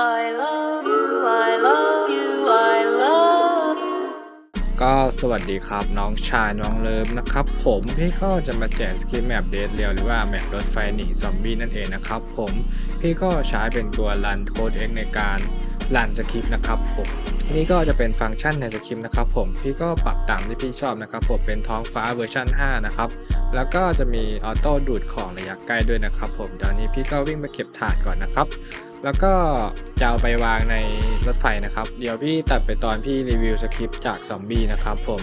I love you, I love you, I love you. ก็สวัสดีครับน้องชายน้องเลิฟนะครับ ผมพี่ก็จะมาแจกสกิปแมปเดทเรียวหรือว่าแมปรถไฟหนีซอมบี้นั่นเองนะครับผมพี่ก็ใช้เป็นตัวรันโค้ดเอ็กในการรันสคริปต์นะครับผมนี่ก็จะเป็นฟังก์ชันในสคริปต์นะครับผมพี่ก็ปรับตามที่พี่ชอบนะครับผมเป็นท้องฟ้าเวอร์ชัน5นะครับแล้วก็จะมีออโต้ดูดของระยะใกล้ด้วยนะครับผมตอนนี้พี่ก็วิ่งไปเก็บถาดก่อนนะครับ แล้วก็จะเอาไปวางในรถไฟนะครับ เดี๋ยวพี่ตัดไปตอนพี่รีวิวสคริปต์จากซอมบี้นะครับผม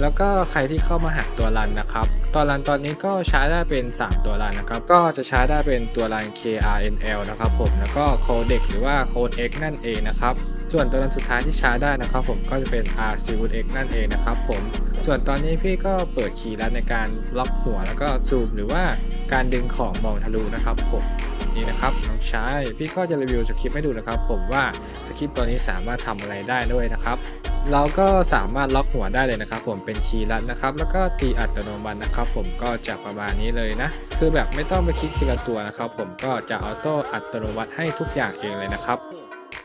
แล้วก็ใครที่เข้ามาหาตัวรันนะครับ ตัวรันตอนนี้ก็ใช้ได้เป็น 3 ตัวรันนะครับ ก็จะใช้ได้เป็นตัวรัน KRNL นะครับผม แล้วก็โคเด็กหรือว่าโคด X นั่นเองนะครับ ส่วนตัวรันสุดท้ายที่ใช้ได้นะครับผมก็จะเป็น R c u X นั่นเองนะครับผม ส่วนตอนนี้พี่ก็เปิดคีย์ลัดในการล็อกหัวแล้วก็ซูมหรือว่าการดึงของมองทะลุนะครับผม นี่นะครับน้องชายพี่ก็จะรีวิวสคริปต์ให้ดูนะครับ ผมว่าสคริปต์ตัวนี้สามารถทำอะไรได้ด้วยนะครับเราก็สามารถล็อกหัวได้เลยนะครับ ผมเป็นคีย์ลัดนะครับ แล้วก็ตีอัตโนมัตินะครับ ผมก็จะประมาณนี้เลยนะ คือแบบไม่ต้องไปคลิกทีละตัวนะครับ ผมก็จะออโต้อัตโนมัติให้ทุกอย่างเองเลยนะครับ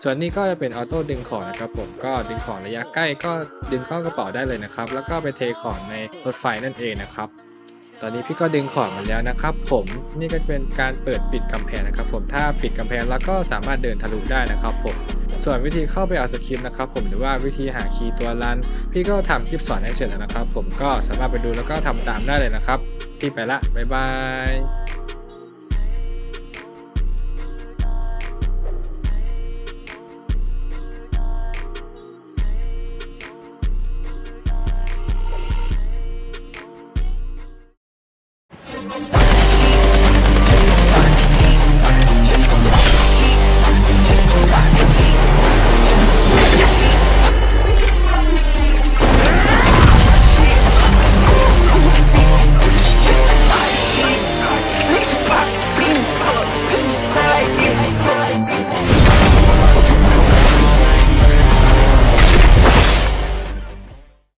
ส่วนนี้ก็จะเป็นออโต้ดึงของนะครับผมก็ดึงของระยะใกล้ก็ดึงเข้ากระเป๋าได้เลยนะครับ แล้วก็ไปเทของในรถไฟนั่นเองนะครับ ตอนนี้พี่ก็ดึงของมาแล้วนะครับ ผมนี่ก็จะเป็นการเปิดปิดกำแพงนะครับ ผมถ้าปิดกำแพงแล้วก็สามารถเดินทะลุได้นะครับ ผม ส่วนวิธีเข้าไปเอาสคริปต์นะครับ ผมหรือว่าวิธีหาคีย์ตัวรัน พี่ก็ทำคลิปสอนให้เสร็จแล้วนะครับ ผมก็สามารถไปดูแล้วก็ทำตามได้เลยนะครับ พี่ไปละบ๊ายบาย Peace.